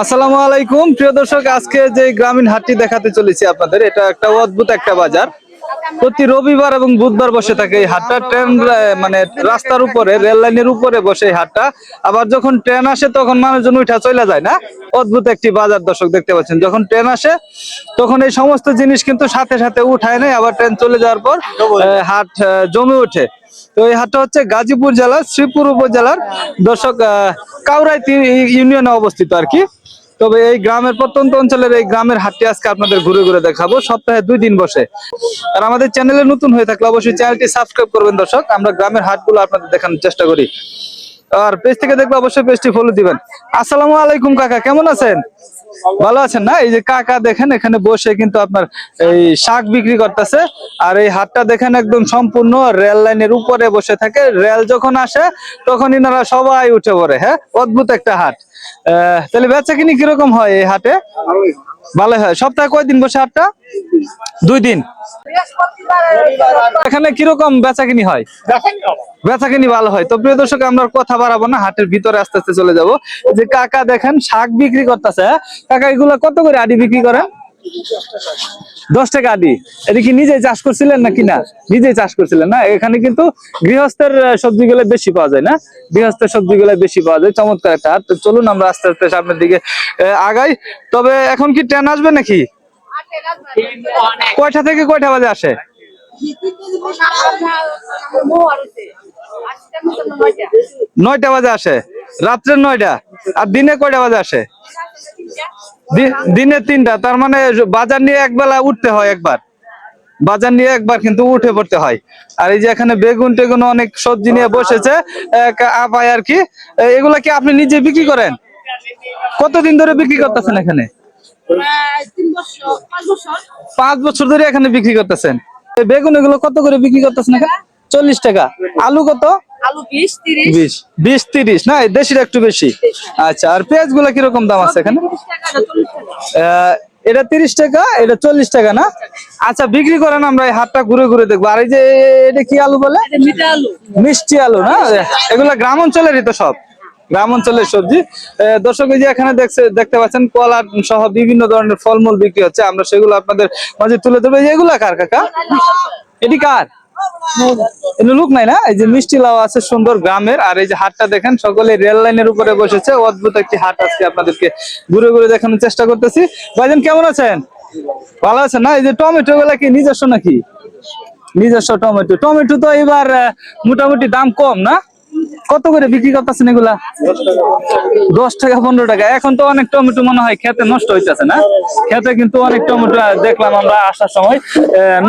আসসালামু আলাইকুম। প্রিয় দর্শক, আজকে যে গ্রামীণ হাটটি দেখাতে চলেছি আপনাদের, এটা একটা অদ্ভুত একটা বাজার। প্রতি রবিবার এবং বুধবার বসে থাকে এই হাটটা। ট্রেন মানে রাস্তার উপরে, রেল লাইনের উপরে বসে এই হাটটা। আবার যখন ট্রেন আসে তখন মানুষজন উঠা চলে যায়, না? অদ্ভুত একটি বাজার দর্শক দেখতে পাচ্ছেন। যখন ট্রেন আসে তখন এই সমস্ত জিনিস কিন্তু সাথে সাথে উঠায় নেয়। আবার ট্রেন চলে যাওয়ার পর হাট জমে ওঠে। তো এই হাটটা হচ্ছে গাজীপুর জেলার, শ্রীপুর উপজেলার দর্শক কাউরাই ইউনিয়নে অবস্থিত আর কি। তবে এই গ্রামের প্রত্যন্ত অঞ্চলের এই গ্রামের হাটটি আজকে আপনাদের ঘুরে ঘুরে দেখাবো। সপ্তাহে দুই দিন বসে। আর আমাদের চ্যানেলে নতুন হয়ে থাকলে অবশ্যই চ্যানেলটি সাবস্ক্রাইব করবেন দর্শক। আমরা গ্রামের হাটগুলো আপনাদের দেখানোর চেষ্টা করি। আর পেজ থেকে দেখলে অবশ্যই পেজটি ফলো দিবেন। আসসালামু আলাইকুম কাকা, কেমন আছেন? ভালো আছেন না? এই যে কাকা দেখেন, এখানে বসে কিন্তু আপনার এই শাক বিক্রি করতেছে। আর এই হাটটা দেখেন একদম সম্পূর্ণ রেল লাইনের উপরে বসে থাকে। রেল যখন আসে, তখন ইনারা সবাই উঠে পড়ে হ্যাঁ? অদ্ভুত একটা হাট। তাহলে বেচা কিনি কীরকম হয় এই হাটে? ভালো হয়। সপ্তাহে কয়দিন বসে হাটটা? দুই দিন। এখানে কীরকম বেচা কিনি হয়? বেচা কিনি ভালো হয়। তো প্রিয় দর্শক, আমরা কথা বাড়াবো না, হাটের ভিতরে আস্তে আস্তে চলে যাব। যে কাকা দেখেন, শাক বিক্রি করতেছে কাকা, এগুলা কত করে আডি বিক্রি করেন? দশ টাকা আদি। এটা কি নিজেই চাষ করছিলেন না? নিজেই চাষ করছিলেন না? এখানে কিন্তু গৃহস্থের সবজি গুলো বেশি পাওয়া যায় না? গৃহস্থের সবজি গুলো বেশি পাওয়া যায়। চমৎকার একটা তো চলুন আমরা আস্তে আস্তে সামনের দিকে আগাই। তবে এখন কি ট্রেন আসবে নাকি? কয়টা থেকে কয়টা বাজে আসে? নয়টা বাজে আসে। রাত্রে নয়টা। আর দিনে কয়টা বাজে আসে? দিনে তিনটা, তার মানে বাজার নিয়ে একবেলা উঠতে হয় একবার। বাজার নিয়ে একবার কিন্তু উঠে পড়তে হয়। আর এই যে এখানে বেগুন টেগুন অনেক সবজি নিয়ে বসেছে আপায় আর কি এগুলা কি আপনি নিজে বিক্রি করেন? কতদিন ধরে বিক্রি করতেছেন এখানে? পাঁচ বছর ধরে এখানে বিক্রি করতেছেন। বেগুন এগুলো কত করে বিক্রি করতেছেন এখানে চল্লিশ টাকা। আলু কত? আলু বিশ তিরিশ। বিশ। বিশ তিরিশ। না এই দেশির একটু বেশি। আচ্ছা আর পেঁয়াজগুলা কীরকম দাম আছে এখানে? তিরিশ টাকা না চল্লিশ টাকা? আহ, এটা তিরিশ টাকা এটা চল্লিশ টাকা না? আচ্ছা বিক্রি করেন আমরা এই হাটটা ঘুরে ঘুরে দেখব। আর এই যে এটা কি আলু বলে? মিঠা আলু। মিষ্টি আলু না? এগুলা গ্রাম অঞ্চলেরই তো সব। গ্রাম অঞ্চলের সবজি। দর্শক এই যে এখানে দেখছে দেখতে পাচ্ছেন কলা সহ বিভিন্ন ধরনের ফলমূল বিক্রি হচ্ছে। আমরা সেগুলো আপনাদের মাঝে তুলে ধরবো। এগুলা কার কাকা? এটি কার? লোক নাই না? এই যে মিষ্টি লাউ আছে সুন্দর গ্রামের, আর এই যে হাটটা দেখেন, সকলে রেল লাইনের উপরে বসেছে। অদ্ভুত একটি হাট আজকে আপনাদেরকে ঘুরে ঘুরে দেখানোর চেষ্টা করতেছি। ভাইজান, কেমন আছেন? ভালো আছেন না? এই যে টমেটো গুলা কি নিজস্ব নাকি? নিজস্ব টমেটো। টমেটো তো এবার মোটামুটি দাম কম না? কত করে বিক্রি করতেছেন এগুলা? দশ টাকা, পনেরো টাকা। এখন তো অনেক টমেটো মনে হয় খেতে নষ্ট হইতেছে না। খেতে কিন্তু অনেক টমেটো দেখলাম আমরা আসার সময়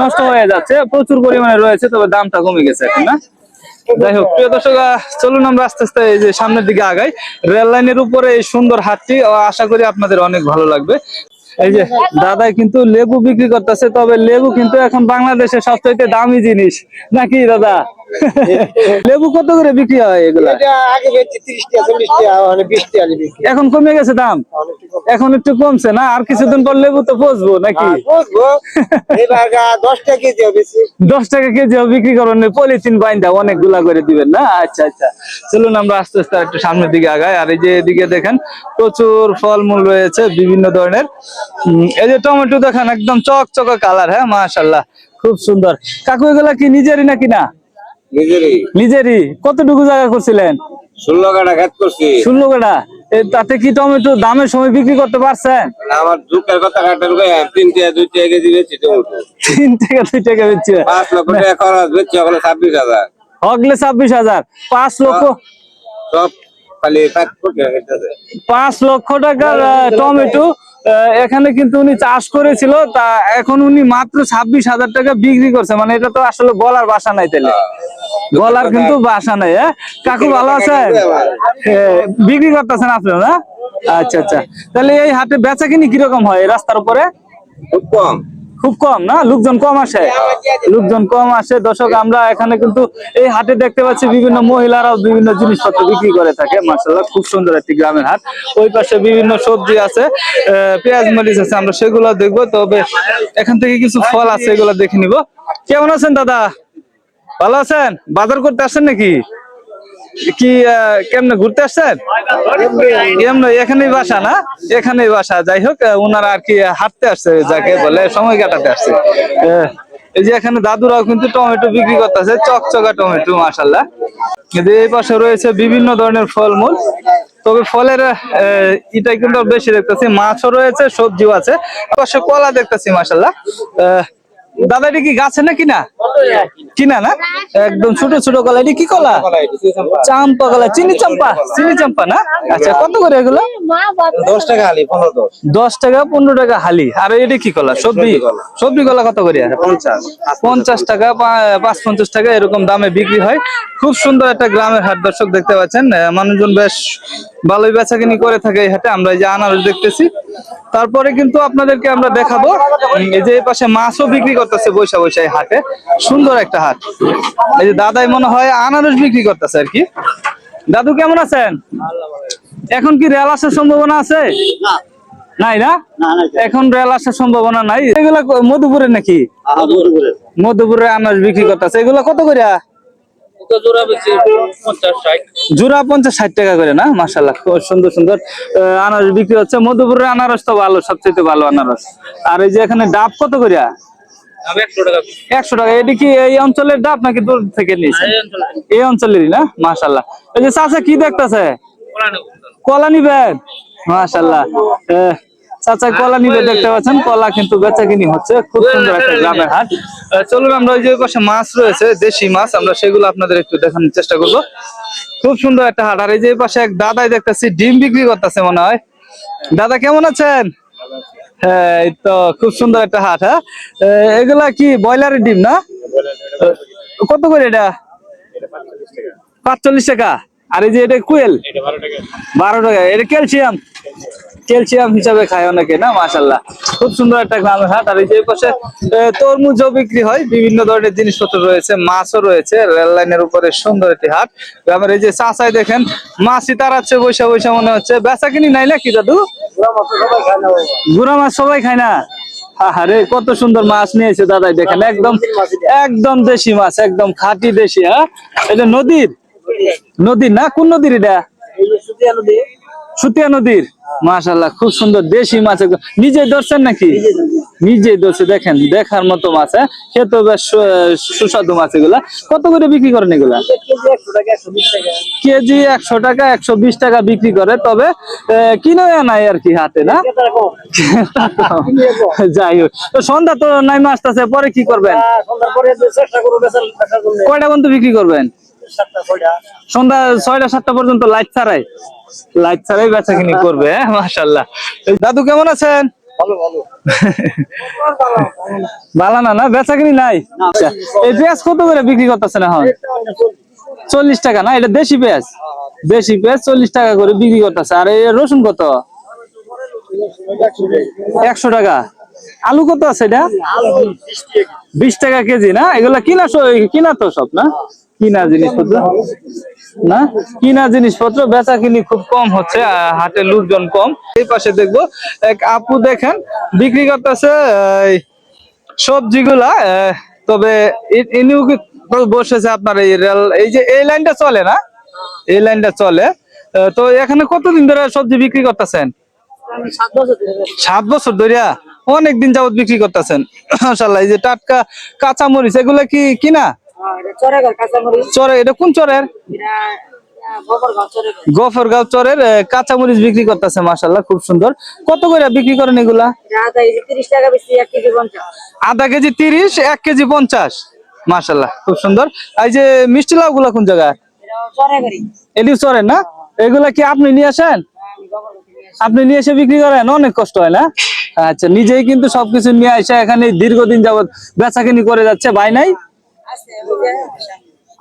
নষ্ট হয়ে যাচ্ছে, প্রচুর পরিমাণে রয়েছে, তবে দামটা কমে গেছে এখন, না? যাই হোক, প্রিয় দর্শক চলুন আমরা আস্তে আস্তে এই যে সামনের দিকে আগাই। রেল লাইনের উপরে এই সুন্দর হাটটি আশা করি আপনাদের অনেক ভালো লাগবে। এই যে দাদাই কিন্তু লেবু বিক্রি করতেছে, তবে লেবু কিন্তু এখন বাংলাদেশের সবচেয়ে দামি জিনিস। নাকি দাদা? লেবু কত করে বিক্রি হয় এগুলা? এখন কমে গেছে দাম? এখন একটু কমছে। না? আর কিছুদিন পর লেবু তো পচবো নাকি? দশ টাকা কেজি বিক্রি করবেন পলিথিন বাইন্দা অনেকগুলা করে দিবেন না? আচ্ছা আচ্ছা। চলুন আমরা আস্তে আস্তে একটু সামনের দিকে আগাই। আর এই যে এদিকে দেখেন প্রচুর ফলমূল রয়েছে বিভিন্ন ধরনের। এই যে টমেটো দেখেন একদম চকচকা কালার হ্যাঁ মাশাল্লাহ খুব সুন্দর। কাকু এগুলা কি নিজেরই নাকি না? নিজেরই। কতটুকু জায়গা করছিলেন? ষোলো কাটা করছি। ষোলো কাটা তাতে কি টমেটো দামের সময় বিক্রি করতে পারছেন? আমার দুঃখের কথা কাটার তিন টাকা দুই টাকা কেজি বেচছি টমেটো। তিন টাকা দুই টাকা বেচছে পাঁচ লক্ষ টাকা খরচ বেচছি ওখানে ছাব্বিশ হাজার। হগলে ছাব্বিশ হাজার। পাঁচ লক্ষ সব খালি পাঁচ লক্ষ টাকার টমেটো আহ, এখানে কিন্তু উনি চাষ করেছিল তা এখন উনি মাত্র ছাব্বিশ হাজার টাকা বিক্রি করছে। মানে এটা তো আসলে গলার বাসা নাই তাহলে গলার কিন্তু বাসা নাই হ্যাঁ? কাকু ভালো আছেন? বিক্রি করতেছেন আপনি না আচ্ছা আচ্ছা। তাহলে এই হাটে বেচা কিনি কীরকম হয় রাস্তার উপরে? খুব কম। খুব কম, না? লোকজন কম আসে। লোকজন কম আসে। দর্শক, আমরা এখানে কিন্তু এই হাটে দেখতে পাচ্ছি বিভিন্ন মহিলারাও বিভিন্ন জিনিসপত্র বিক্রি করে থাকে। মার্শাল্লাহ খুব সুন্দর একটি গ্রামের হাট। ওই পাশে বিভিন্ন সবজি আছে পেঁয়াজ, মরিচ আছে, আমরা সেগুলো দেখব। তবে এখান থেকে কিছু ফল আছে, এগুলো দেখে নিব। কেমন আছেন দাদা? ভালো আছেন? বাজার করতে আসছেন নাকি? কি কেমনে ঘুরতে আসছেন? এমনি এখানেই বাসা না? এখানেই বাসা। যাই হোক ওনারা আর কি হাঁটতে আসছে, যাকে বলে সময় কাটাতে আসছে। এই যে এখানে দাদুরাও কিন্তু টমেটো বিক্রি করতেছে, চকচকা টমেটো মাসাল্লাহ কিন্তু এই পাশে রয়েছে বিভিন্ন ধরনের ফলমূল। তবে ফলের এটাই কিন্তু বেশি দেখতেছি। মাছও রয়েছে, সবজিও আছে। পাশে কলা দেখতেছি মাসাল্লাহ দাদা, এটা কি গাছে না? কিনা না? একদম ছোট ছোট কলা এটা কি কলা চাম্পা। কলা চিনি চাম্পা? চিনি চাম্পা। না? আচ্ছা কত করে এগুলো? দশ টাকা পনেরো দশ। টাকা পনেরো টাকা হালি। আর এটা কি কলা সবজি? সবজি কলা কত করে? পঞ্চাশ। পঞ্চাশ টাকা পা- পাঁচ পঞ্চাশ টাকা এরকম দামে বিক্রি হয়। খুব সুন্দর একটা গ্রামের হাট দর্শক দেখতে পাচ্ছেন। আহ, মানুষজন বেশ ভালোই বেচা কিনি করে থাকে এই হাটে। আমরা এই যে আনারস দেখতেছি। তারপরে কিন্তু আপনাদেরকে আমরা দেখাবো এই যে পাশে মাছও বিক্রি করতেছে বৈশা বৈশা হাটে। সুন্দর একটা হাট। এই যে দাদাই মনে হয় আনারস বিক্রি করতেছে আর কি। দাদু কেমন আছেন? এখন কি রেল আসার সম্ভাবনা আছে? নাই না? এখন রেল আসার সম্ভাবনা নাই। এগুলা মধুপুরের নাকি? মধুপুরের। আনারস বিক্রি করতেছে। এগুলা কত করে জোড়া পঞ্চাশ ষাট। টাকা করে না? মাসাল্লাহ খুব সুন্দর সুন্দর। আনারস বিক্রি হচ্ছে। মধুপুরের আনারস তো ভালো সবচেয়ে ভালো আনারস। আর এই যে এখানে ডাব কত করে একশো টাকা এটি কি এই অঞ্চলের ডাব নাকি দূর থেকে নিয়েছেন? এই অঞ্চলেরই না? মাসাল্লাহ এই যে চাচা কি দেখতেছে? কলা নিবেন মাসাল্লাহ চাচা কলা নিবে দেখতে পাচ্ছেন, কলা কিন্তু বেচা কিনি হচ্ছে, খুব সুন্দর একটা গ্রামের হাট। চলুন আমরা ওই যে পাশে মাছ রয়েছে, দেশি মাছ, আমরা সেগুলো আপনাদের একটু দেখানোর চেষ্টা করব। খুব সুন্দর একটা হাট, আর এই যে পাশে এক দাদাই দেখতেছি, ডিম বিক্রি করতেছে মনে হয়। দাদা, কেমন আছেন? হ্যাঁ তো খুব সুন্দর একটা হাট হ্যাঁ? এগুলা কি ব্রয়লারের ডিম না? কত করে এটা? পাঁচচল্লিশ টাকা। আর এই যে এটা কুয়েল? বারো টাকা। এটা ক্যালসিয়াম? ক্যালসিয়াম হিসাবে খায় অনেকে না? মাশাল্লাহ খুব সুন্দর একটা গ্রামের হাট। আর এই যে পাশে তরমুজও বিক্রি হয়। বিভিন্ন ধরনের জিনিসপত্র রয়েছে মাছও রয়েছে রেল লাইনের উপরে সুন্দর একটি হাট। গ্রামের এই যে চাষাই দেখেন মাছই তাড়াচ্ছে বৈশা বৈশা মনে হচ্ছে বেচা কিনি নাই নাকি দাদু? গুড়া মাছ সবাই খায় না? আরে কত সুন্দর মাছ নিয়েছে দাদাই দেখেন একদম একদম দেশি মাছ একদম খাঁটি দেশি হ্যাঁ? এটা নদীর? নদীর না? কোন নদীর এটা? সুতিয়া নদীর? মাশাল্লাহ খুব সুন্দর দেশি মাছ। নিজে ধরছেন নাকি? নিজে ধরছে। দেখেন দেখার মতো মাছ হ্যাঁ? খেতে বেশ সুস্বাদু মাছ এগুলা। কত করে বিক্রি করেন এগুলা? কেজি একশো টাকা একশো বিশ টাকা। বিক্রি করে তবে কিনে নাই আর কি হাতে না? যাই হোক তো সন্ধ্যা তো নাই মাছ আছে পরে কি করবেন? কয়টা পর্যন্ত বিক্রি করবেন? সন্ধ্যা ছয়টা সাতটা পর্যন্ত লাইট ছাড়াই। লাইট ছাড়াই বেচা কিনি করবে হ্যাঁ মাসাল্লাহ দাদু কেমন আছেন? ভালো না না বেচা কিনি নাই? আচ্ছা, এই পেঁয়াজ কত করে বিক্রি করতেছেন এখন? চল্লিশ টাকা না এটা দেশি পেঁয়াজ? দেশি পেঁয়াজ চল্লিশ টাকা করে বিক্রি করতেছে আর এই রসুন কত? একশো টাকা। আলু কত আছে এটা? বিশ টাকা। কেজি না? এগুলা কিনা কিনা তো সব না? কিনা জিনিসপত্র? না? কিনা জিনিসপত্র বেচা কিনি খুব কম হচ্ছে হাটে লোকজন কম। এই পাশে দেখব, এক আপু দেখেন, বিক্রি করতেছে সবজিগুলা তবে বসেছে আপনার এই রেল, এই যে এই লাইনটা চলে না? এই লাইনটা চলে। তো এখানে কতদিন ধরে সবজি বিক্রি করতেছেন? সাত বছর ধরিয়া? অনেক দিন যাবত বিক্রি করতেছেন। মাশাআল্লাহ, এই যে টাটকা কাঁচা মরিচ এগুলা কি কিনা? চরে এটা কোন চরের? গফরগাঁও চরের আহ, বিক্রি করতেছে মাশাআল্লাহ খুব সুন্দর। কত করে বিক্রি করেন এগুলা? তিরিশ টাকা বেশি এক কেজি পঞ্চাশ। আধা কেজি তিরিশ এক কেজি পঞ্চাশ। মাশাআল্লাহ খুব সুন্দর। এই যে মিষ্টি লাউ গুলা কোন জায়গায়? চরে এটি চরের না? এগুলা কি আপনি নিয়ে আসেন? আপনি নিয়ে এসে বিক্রি করেন? অনেক কষ্ট হয় না? আচ্ছা নিজেই কিন্তু সবকিছু নিয়ে এসে এখানে দীর্ঘদিন যাবত বেচা কিনি করে যাচ্ছে ভাই নাই?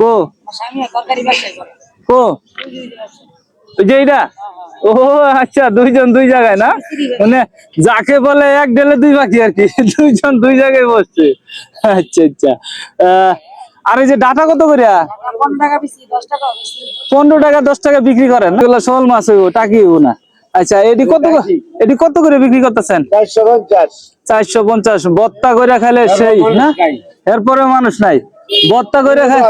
কো? স্বামী তরকারি ব্যবসায় করে কো? ওই যে এইটা? ও আচ্ছা দুইজন দুই জায়গায় না? মানে যাকে বলে এক ডেলে দুই বাকি আর কি দুইজন দুই জায়গায় বসছে। আচ্ছা আচ্ছা। আর এই যে ডাটা কত করে? পনেরো টাকা দশ টাকা পনেরো টাকা দশ টাকা বিক্রি করেন? এগুলো শোল মাছ হইব টাকি হইব না। আচ্ছা এটি কত করে- এটি কত করে বিক্রি করতেছেন? চারশো পঞ্চাশ। চারশো পঞ্চাশ বত্তা করে খাইলে সেই না? এরপরে মানুষ নাই? বত্তা করে খাই।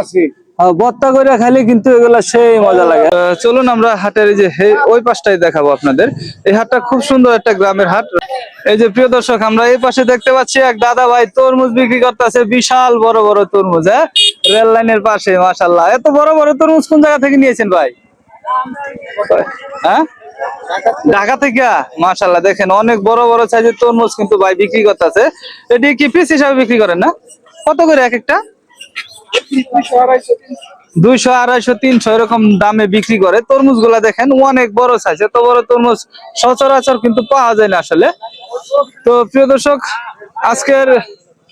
আহ, ভর্তা করে খাইলে কিন্তু এগুলা সেই মজা লাগে। চলুন আমরা হাটের এই যে ওই পাশটাই দেখাবো আপনাদের। এই হাটটা খুব সুন্দর একটা গ্রামের হাট। এই যে প্রিয় দর্শক আমরা এই পাশে দেখতে পাচ্ছি এক দাদা ভাই তরমুজ বিক্রি করতেছে বিশাল বড় বড় তরমুজ হ্যাঁ? রেল লাইনের পাশে মাশাল্লাহ এত বড় বড় তরমুজ কোন জায়গা থেকে নিয়েছেন ভাই? হ্যাঁ? ঢাকা থেকে? মাশাল্লাহ দেখেন অনেক বড় বড় সাইজের তরমুজ কিন্তু ভাই বিক্রি করতেছে। এটি কি পিস হিসাবে বিক্রি করেন না? কত করে এক একটা? দুইশো আড়াইশো, তিনশো এরকম দামে বিক্রি করে। তরমুজগুলা দেখেন, অনেক বড় সাইজ এত বড় তরমুজ সচরাচর কিন্তু পাওয়া যায় না আসলে। তো প্রিয় দর্শক, আজকের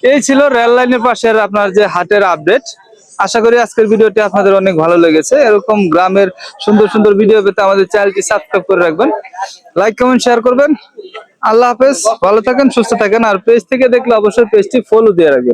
এই ছিল রেল লাইনের পাশের আপনার যে হাটের আপডেট আশা করি আজকের ভিডিওটি আপনাদের অনেক ভালো লেগেছে। এরকম গ্রামের সুন্দর সুন্দর ভিডিও পেতে আমাদের চ্যানেলটি সাবস্ক্রাইব করে রাখবেন। লাইক কমেন্ট শেয়ার করবেন। আল্লাহ হাফেজ। ভালো থাকেন, সুস্থ থাকেন। আর পেজ থেকে দেখলে অবশ্যই পেজটি ফলো দিয়ে রাখবেন।